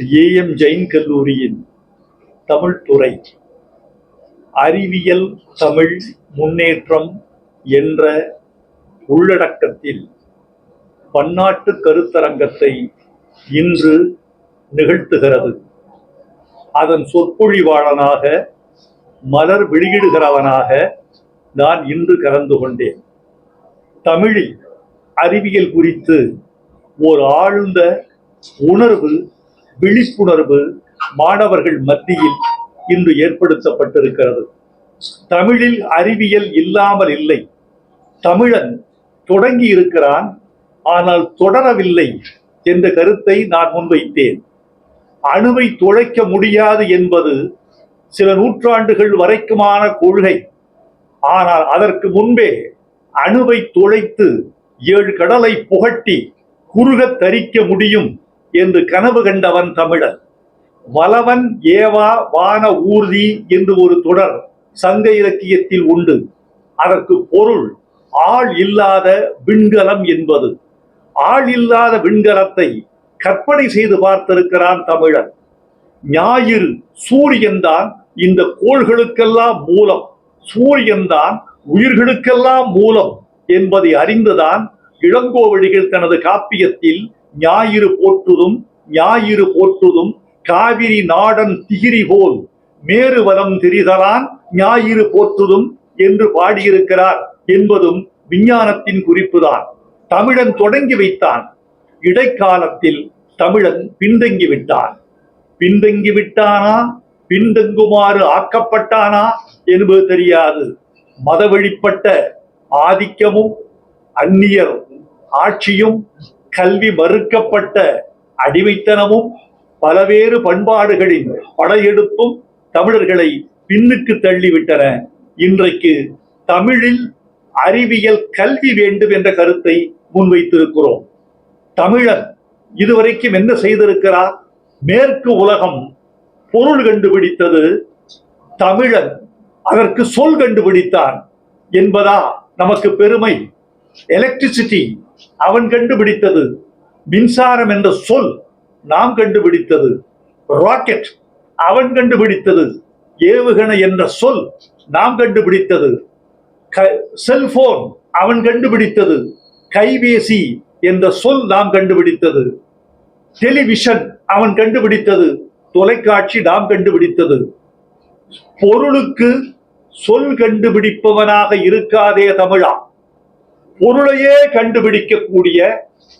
AM Jain கல்லூரியின் தமிழ் துறை அறிவியல் தமிழ் முன்னேற்றம் என்ற உள்ளடக்கத்தில் பன்னாட்டு கருத்தரங்கத்தை இன்று நிகழ்த்துகிறது. அதன் சொற்பொழிவாளனாக மலர் வெளியிடுகிறவனாக நான் இன்று கலந்து கொண்டேன். தமிழில் அறிவியல் குறித்து ஒரு ஆழ்ந்த உணர்வு விழிப்புணர்வு மாணவர்கள் மத்தியில் இன்று ஏற்படுத்தப்பட்டிருக்கிறது. தமிழில் அறிவியல் இல்லாமல் இல்லை. தமிழன் தொடங்கி இருக்கிறான் ஆனால் தொடரவில்லை என்ற கருத்தை நான் முன்வைத்தேன். அணுவை துளைக்க முடியாது என்பது சில நூற்றாண்டுகள் வரைக்குமான கொள்கை. ஆனால் அதற்கு முன்பே அணுவை துளைத்து ஏழு கடலை புகட்டி குறுகத் தரிக்க முடியும் என்று கனவு கண்டவன் தமிழன் வலவன் ஏவா வான ஊர்தி என்று ஒரு தொடர் சங்க இலக்கியத்தில் உண்டு. அதற்கு பொருள் ஆள் இல்லாத விண்கலம் என்பது. ஆள் இல்லாத விண்கலத்தை கற்பனை செய்து பார்த்திருக்கிறான் தமிழன் ஞாயிறு சூரியன்தான் இந்த கோள்களுக்கெல்லாம் மூலம் சூரியன்தான் உயிர்களுக்கெல்லாம் மூலம் என்பதை அறிந்துதான் இளங்கோவடிகள் தனது காப்பியத்தில் ஞாயிறு போற்றுதும் ஞாயிறு போற்றுதும் காவிரி நாடன் திகிரி போல் மேருவலம் திரிதலான் ஞாயிறு போற்றுதும் என்று பாடியிருக்கிறார் என்பதும் விஞ்ஞானத்தின் குறிப்புதான். தமிழன் தொடங்கி வைத்தான். இடைக்காலத்தில் தமிழன் பின்தங்கி விட்டான். பின்தங்கி விட்டானா? பின்தங்குமாறு ஆக்கப்பட்டானா என்பது தெரியாது. மத வழிப்பட்ட ஆதிக்கமும் அந்நியர் ஆட்சியும் கல்வி மறுக்கப்பட்ட அடிமைத்தனமும் பலவேறு பண்பாடுகளின் படையெடுப்பும் தமிழர்களை பின்னுக்கு தள்ளிவிட்டன. இன்றைக்கு தமிழில் அறிவியல் கல்வி வேண்டும் என்ற கருத்தை முன்வைத்திருக்கிறோம். தமிழன் இதுவரைக்கும் என்ன செய்திருக்கிறார்? மேற்கு உலகம் பொருள் கண்டுபிடித்தது தமிழன் அதற்கு சொல் கண்டுபிடித்தான் என்பதா நமக்கு பெருமை. எலக்ட்ரிசிட்டி அவன் கண்டுபிடித்தது. மின்சாரம் என்ற சொல் நாம் கண்டுபிடித்தது. ராக்கெட் அவன் கண்டுபிடித்தது. ஏவுகணை என்ற சொல் நாம் கண்டுபிடித்தது. செல்போன் அவன் கண்டுபிடித்தது. கைபேசி என்ற சொல் நாம் கண்டுபிடித்தது. டெலிவிஷன் அவன் கண்டுபிடித்தது. தொலைக்காட்சி நாம் கண்டுபிடித்தது. பொருளுக்கு சொல் கண்டுபிடிப்பவனாக இருக்காதே தமிழா. பொருளையே கண்டுபிடிக்கக்கூடிய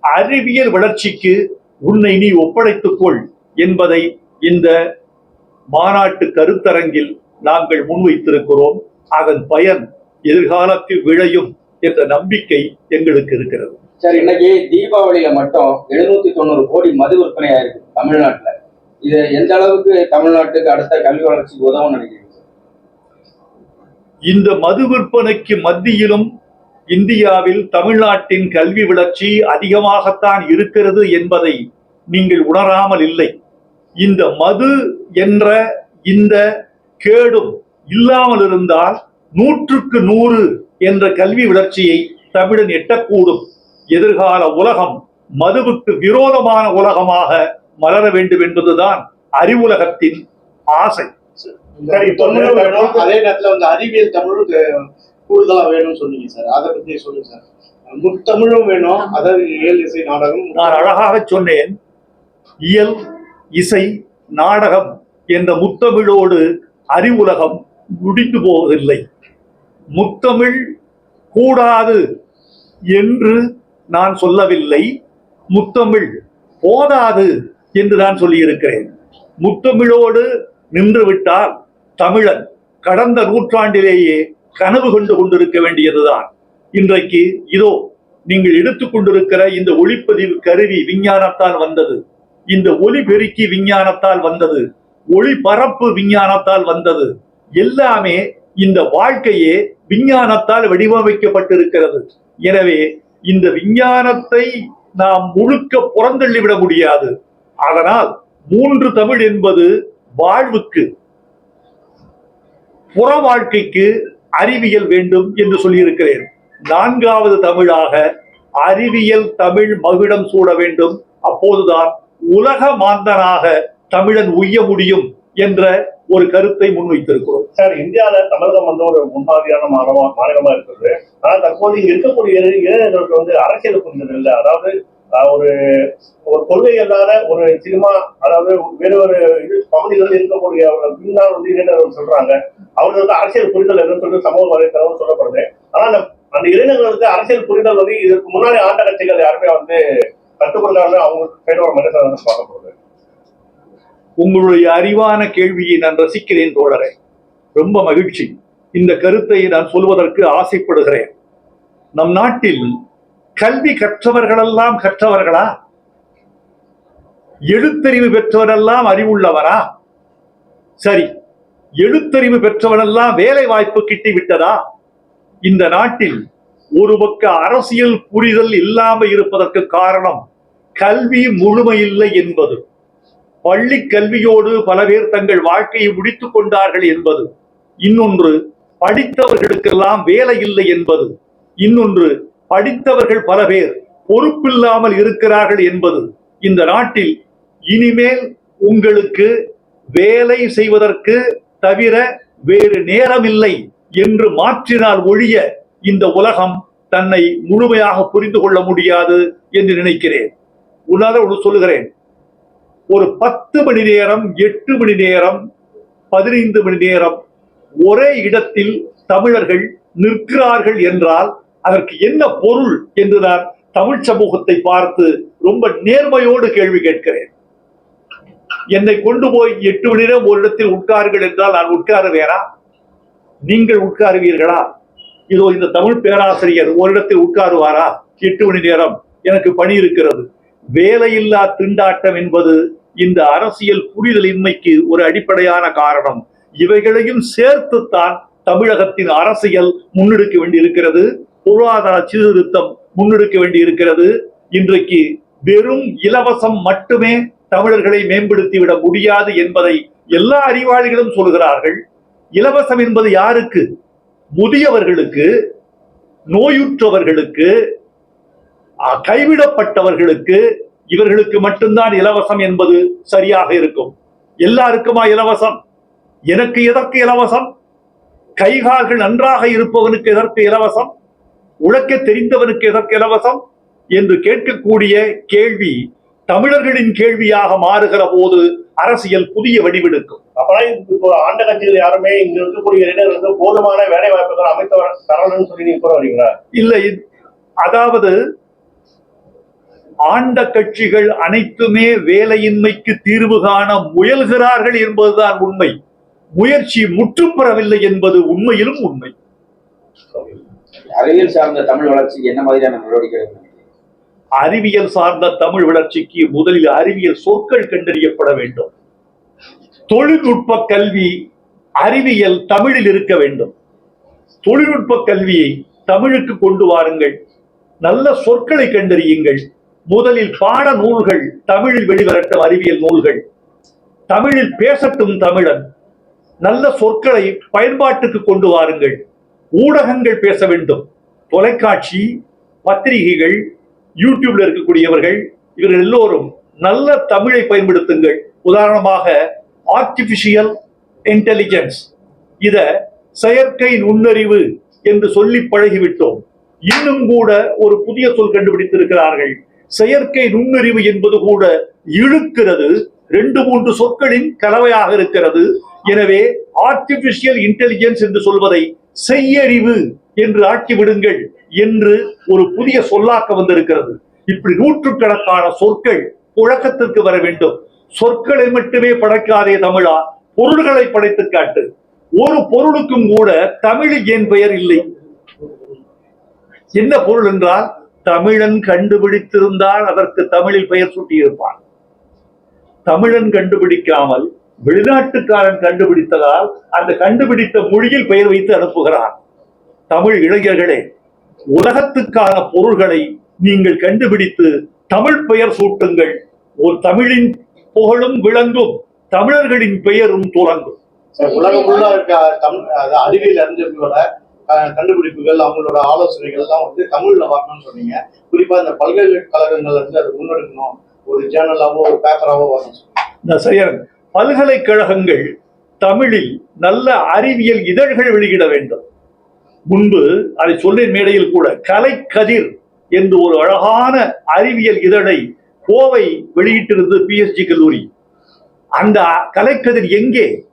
அறிவியல் வளர்ச்சிக்கு உன்னை நீ ஒப்படைத்துக் கொள் என்பதை இந்த மாநாட்டு கருத்தரங்கில் நாங்கள் முன்வைத்திருக்கிறோம். அதன் பயன் எதிர்காலத்தில் விளையும் என்ற நம்பிக்கை எங்களுக்கு இருக்கிறது. சார் இன்னைக்கு தீபாவளியில மட்டும் எழுநூத்தி தொண்ணூறு கோடி மது விற்பனை ஆயிருக்கு தமிழ்நாட்டுல. இது எந்த அளவுக்கு தமிழ்நாட்டுக்கு அடுத்த கல்வி வளர்ச்சிக்கு உதவும் நினைக்கிறீங்க? இந்த மது விற்பனைக்கு மத்தியிலும் இந்தியாவில் தமிழ்நாட்டின் கல்வி வளர்ச்சி அதிகமாகத்தான் இருக்கிறது என்பதை நீங்கள் உணராமல் இல்லை. இந்த மது என்ற இந்த கேடும் இல்லாமல் இருந்தால் நூற்றுக்கு நூறு என்ற கல்வி வளர்ச்சியை தமிழன் எட்டக்கூடும். எதிர்கால உலகம் மதுவுக்கு விரோதமான உலகமாக மலர வேண்டும் என்பதுதான் அறிவுலகத்தின் ஆசை. அதே நேரத்துல வந்து அறிவியல் தமிழும் தே- கூடுதலா வேணும்னு சொன்னீங்க சார். அதை பத்தி சொல்லுங்க சார். முத்தமிழும் வேணும் அதாவது இயல் இசை நாடகம் நான் அழகாக சொன்னேன். இயல் இசை நாடகம் என்ற முத்தமிழோடு அறிவுலகம் முடிந்து போவதில்லை. முத்தமிழ் கூடாது என்று நான் சொல்லவில்லை. முத்தமிழ் போதாது என்று நான் சொல்லியிருக்கிறேன். முத்தமிழோடு நின்று விட்டால் தமிழன் கடந்த நூற்றாண்டிலேயே கனவு கொண்டு கொண்டிருக்க வேண்டியதுதான். இன்றைக்கு இதோ நீங்கள் எடுத்துக்கொண்டிருக்கிற இந்த ஒளிப்பதிவு கருவி விஞ்ஞானத்தால் வந்தது. இந்த ஒளி பெருக்கி விஞ்ஞானத்தால் வந்தது. ஒளிபரப்பு விஞ்ஞானத்தால் வந்தது. எல்லாமே இந்த வாழ்க்கையே விஞ்ஞானத்தால் வடிவமைக்கப்பட்டிருக்கிறது. எனவே இந்த விஞ்ஞானத்தை நாம் முழுக்க புறந்தள்ளிவிட முடியாது. அதனால் மூன்று தமிழ் என்பது வாழ்வுக்கு புற வாழ்க்கைக்கு அறிவியல் வேண்டும் என்று சொல்லியிருக்கிறேன். நான்காவது தமிழாக அறிவியல் தமிழ் மகுடம் சூட வேண்டும். அப்போதுதான் உலக மாந்தனாக தமிழன் உய்ய முடியும் என்ற ஒரு கருத்தை முன்வைத்திருக்கிறோம். சார் இந்தியாவில் தமிழகம் வந்து ஒரு முன்மாதிரியான மாநிலமா மாநிலமா இருக்குது ஆனால் தற்போது இங்க இருக்கக்கூடிய இளைஞர்களுக்கு வந்து அரசியல் புரிதல் இல்லை. அதாவது ஒரு ஒரு கொள்கை இல்லாத ஒரு சினிமா அதாவது வேறு ஒரு இது பகுதிகளில் இருக்கக்கூடிய பின்னால் வந்து இளைஞர்கள் சொல்றாங்க. அவர்களுக்கு அரசியல் புரிதல் இல்லைன்னு சொல்லிட்டு சமூக வலைத்தளம் சொல்லப்படுது. ஆனா அந்த அந்த இளைஞர்களுக்கு அரசியல் புரிதல் வந்து இதற்கு முன்னாடி ஆண்ட கட்சிகள் யாருமே வந்து கற்றுக் அவங்களுக்கு அவங்க சைடு வந்து பார்க்கப்படுது. உங்களுடைய அறிவான கேள்வியை நான் ரசிக்கிறேன் தோழரே. ரொம்ப மகிழ்ச்சி. இந்த கருத்தை நான் சொல்வதற்கு ஆசைப்படுகிறேன். நம் நாட்டில் கல்வி கற்றவர்களெல்லாம் கற்றவர்களா? எழுத்தறிவு பெற்றவரெல்லாம் அறிவுள்ளவரா? சரி எழுத்தறிவு பெற்றவனெல்லாம் வேலை வாய்ப்பு கிட்டி விட்டதா இந்த நாட்டில் ஒரு பக்க அரசியல் புரிதல் இல்லாமல் இருப்பதற்கு காரணம் கல்வி முழுமையில்லை என்பது. பள்ளி கல்வியோடு பல பேர் தங்கள் வாழ்க்கையை முடித்துக் கொண்டார்கள் என்பது. இன்னொன்று படித்தவர்களுக்கெல்லாம் வேலை இல்லை என்பது. இன்னொன்று படித்தவர்கள் பல பேர் பொறுப்பில்லாமல் இருக்கிறார்கள் என்பது இந்த நாட்டில் இனிமேல் உங்களுக்கு வேலை செய்வதற்கு தவிர வேறு நேரமில்லை என்று மாற்றினால் ஒழிய இந்த உலகம் தன்னை முழுமையாக புரிந்து கொள்ள முடியாது என்று நினைக்கிறேன். உன்னால ஒன்று சொல்லுகிறேன். ஒரு பத்து மணி நேரம் எட்டு மணி நேரம் பதினைந்து மணி நேரம் ஒரே இடத்தில் தமிழர்கள் நிற்கிறார்கள் என்றால் அதற்கு என்ன பொருள் என்று நான் தமிழ் சமூகத்தை பார்த்து ரொம்ப நேர்மையோடு கேள்வி கேட்கிறேன். என்னை கொண்டு போய் எட்டு மணி நேரம் ஒரு இடத்தில் உட்காருங்கள் என்றால் நான் உட்காருவேனா? நீங்கள் உட்காருவீர்களா? இதோ இந்த தமிழ் பேராசிரியர் ஒரு இடத்தில் உட்காருவாரா? எட்டு மணி நேரம் எனக்கு பணி இருக்கிறது. வேலையில்லா திண்டாட்டம் என்பது இந்த அரசியல் புரிதலின்மைக்கு ஒரு அடிப்படையான காரணம். இவைகளையும் சேர்த்துத்தான் தமிழகத்தின் அரசியல் முன்னெடுக்க வேண்டியிருக்கிறது. பொருளாதார சீர்திருத்தம் முன்னெடுக்க வேண்டி இருக்கிறது இன்றைக்கு வெறும் இலவசம் மட்டுமே தமிழர்களை மேம்படுத்தி விட முடியாது என்பதை எல்லா அறிவாளிகளும் சொல்கிறார்கள். இலவசம் என்பது யாருக்கு? முதியவர்களுக்கு நோயுற்றவர்களுக்கு கைவிடப்பட்டவர்களுக்கு இவர்களுக்கு மட்டும்தான் இலவசம் என்பது சரியாக இருக்கும். எல்லாருக்குமா இலவசம்? எனக்கு எதற்கு இலவசம்? கைகால்கள் நன்றாக இருப்பவனுக்கு எதற்கு இலவசம்? உழைக்க தெரிந்தவனுக்கு எதற்கு இலவசம்? என்று கேட்கக்கூடிய கேள்வி தமிழர்களின் கேள்வியாக மாறுகிற போது அரசியல் புதிய வடிவெடுக்கும். அப்பதான் இப்போ ஆண்ட கட்சிகள் யாருமே இங்க இருக்கக்கூடிய இளைஞர்களுக்கு போதுமான வேலை வாய்ப்புகள் அமைத்து தரணும்னு சொல்லி நீங்க கூட வரீங்களா? இல்லை. அதாவது ஆண்ட கட்சிகள் அனைத்துமே வேலையின்மைக்கு தீர்வு காண முயல்கிறார்கள் என்பதுதான் உண்மை. முயற்சி முற்றுப்பெறவில்லை என்பது உண்மையிலும் உண்மை. அறிவியல் சார்ந்த தமிழ் வளர்ச்சிக்கு என்ன மாதிரியான நடவடிக்கைகள் அறிவியல் சார்ந்த தமிழ் வளர்ச்சிக்கு முதலில் அறிவியல் சொற்கள் கண்டறியப்பட வேண்டும். தொழில்நுட்ப கல்வி அறிவியல் தமிழில் இருக்க வேண்டும். தொழில்நுட்ப கல்வியை தமிழுக்கு கொண்டு வாருங்கள். நல்ல சொற்களை கண்டறியுங்கள். முதலில் பாட நூல்கள் தமிழில் வெளிவரட்டும் அறிவியல் நூல்கள். தமிழில் பேசட்டும் தமிழன். நல்ல சொற்களை பயன்பாட்டுக்கு கொண்டு வாருங்கள். ஊடகங்கள் பேச வேண்டும். தொலைக்காட்சி பத்திரிகைகள் யூடியூப்ல இருக்கக்கூடியவர்கள் இவர்கள் எல்லோரும் நல்ல தமிழை பயன்படுத்துங்கள். உதாரணமாக ஆர்டிபிஷியல் இன்டெலிஜென்ஸ் இத செயற்கை நுண்ணறிவு என்று சொல்லி பழகிவிட்டோம். இன்னும் கூட ஒரு புதிய சொல் கண்டுபிடித்திருக்கிறார்கள். செயற்கை நுண்ணறிவு என்பது கூட இழுக்கிறது. ரெண்டு மூன்று சொற்களின் கலவையாக இருக்கிறது. எனவே ஆர்டிபிஷியல் இன்டெலிஜென்ஸ் என்று சொல்வதை செய்யறிவு என்று ஆக்கி விடுங்கள் என்று ஒரு புதிய சொல்லாக்க வந்திருக்கிறது. இப்படி நூற்றுக்கணக்கான சொற்கள் புழக்கத்திற்கு வர வேண்டும். சொற்களை மட்டுமே படைக்காதே தமிழா பொருள்களை படைத்து காட்டு. ஒரு பொருளுக்கும் கூட தமிழில் ஏன் பெயர் இல்லை. என்ன பொருள் என்றால் தமிழன் கண்டுபிடித்திருந்தால் அதற்கு தமிழில் பெயர் சூட்டியிருப்பான். தமிழன் கண்டுபிடிக்காமல் வெளிநாட்டுக்காரன் கண்டுபிடித்ததால் அந்த கண்டுபிடித்த மொழியில் பெயர் வைத்து அனுப்புகிறான். தமிழ் இளைஞர்களே உலகத்துக்கான பொருள்களை நீங்கள் கண்டுபிடித்து தமிழ் பெயர் சூட்டுங்கள். ஒரு தமிழின் புகழும் விளங்கும் தமிழர்களின் பெயரும் துறங்கும். உலகம் ஃபுல்லா இருக்க தமிழ் அறிவியல் அறிஞர்களோட கண்டுபிடிப்புகள் அவங்களோட ஆலோசனைகள் எல்லாம் வந்து தமிழ்ல வரணும்னு சொன்னீங்க. குறிப்பா இந்த பல்கலைக்கழகங்கள் வந்து அதை முன்னெடுக்கணும். ஒரு ஜேர்னலாவோ ஒரு பேப்பராவோ வரணும். சரியா பல்கலைக்கழகங்கள் தமிழில் நல்ல அறிவியல் இதழ்கள் வெளியிட வேண்டும். முன்பு அதை சொல்லின் மேடையில் கூட கலைக்கதிர் என்று ஒரு அழகான அறிவியல் இதழை கோவை வெளியிட்டிருந்தது பிஎஸ்ஜி கல்லூரி. அந்த கலைக்கதிர் எங்கே?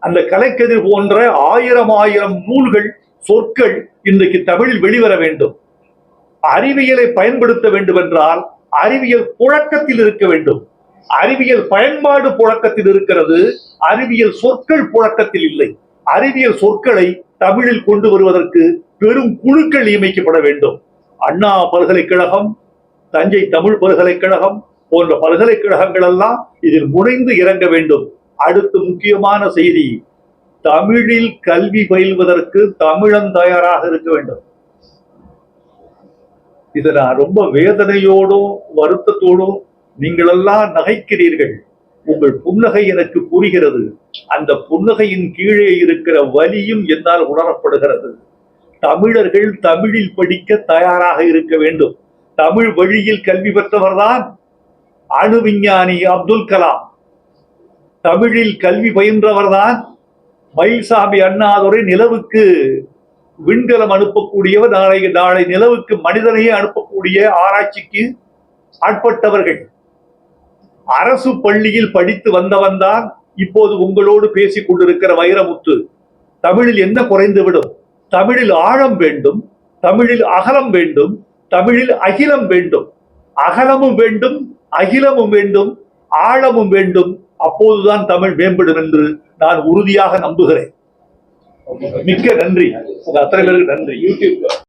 அந்த கலைக்கதிர் போன்ற ஆயிரம் ஆயிரம் நூல்கள் சொற்கள் இன்றைக்கு தமிழில் வெளிவர வேண்டும். அறிவியலை பயன்படுத்த வேண்டும் என்றால் அறிவியல் புழக்கத்தில் இருக்க வேண்டும். அறிவியல் பயன்பாடு புழக்கத்தில் இருக்கிறது அறிவியல் சொற்கள் புழக்கத்தில் இல்லை. அறிவியல் சொற்களை தமிழில் கொண்டு வருவதற்கு பெரும் குழுக்கள் நியமிக்கப்பட வேண்டும். அண்ணா பல்கலைக்கழகம் தஞ்சை தமிழ் பல்கலைக்கழகம் போன்ற பல்கலைக்கழகங்கள் எல்லாம் இதில் முனைந்து இறங்க வேண்டும். அடுத்து முக்கியமான செய்தி தமிழில் கல்வி பயில்வதற்கு தமிழன் தயாராக இருக்க வேண்டும். இதை நான் ரொம்ப வேதனையோடும் வருத்தத்தோடும் நீங்களெல்லாம் நகைக்கிறீர்கள். உங்கள் புன்னகை எனக்கு புரிகிறது. அந்த புன்னகையின் கீழே இருக்கிற வலியும் என்னால் உணரப்படுகிறது. தமிழர்கள் தமிழில் படிக்க தயாராக இருக்க வேண்டும். தமிழ் வழியில் கல்வி பெற்றவர்தான் அணு விஞ்ஞானி அப்துல் கலாம். தமிழில் கல்வி பயின்றவர்தான் மயில்சாமி அண்ணாதுரை நிலவுக்கு விண்கலம் அனுப்பக்கூடியவர். நாளை நாளை நிலவுக்கு மனிதனையே அனுப்பக்கூடிய ஆராய்ச்சிக்கு ஆட்பட்டவர்கள். அரசு பள்ளியில் படித்து வந்தவன் தான் இப்போது உங்களோடு பேசிக் கொண்டிருக்கிற வைரமுத்து. தமிழில் என்ன குறைந்துவிடும்? தமிழில் ஆழம் வேண்டும் தமிழில் அகலம் வேண்டும் தமிழில் அகிலம் வேண்டும். அகலமும் வேண்டும் அகிலமும் வேண்டும் ஆழமும் வேண்டும். அப்போதுதான் தமிழ் மேம்படும் என்று நான் உறுதியாக நம்புகிறேன். மிக்க நன்றி. அத்தனை பேருக்கு நன்றி. யூடியூப்.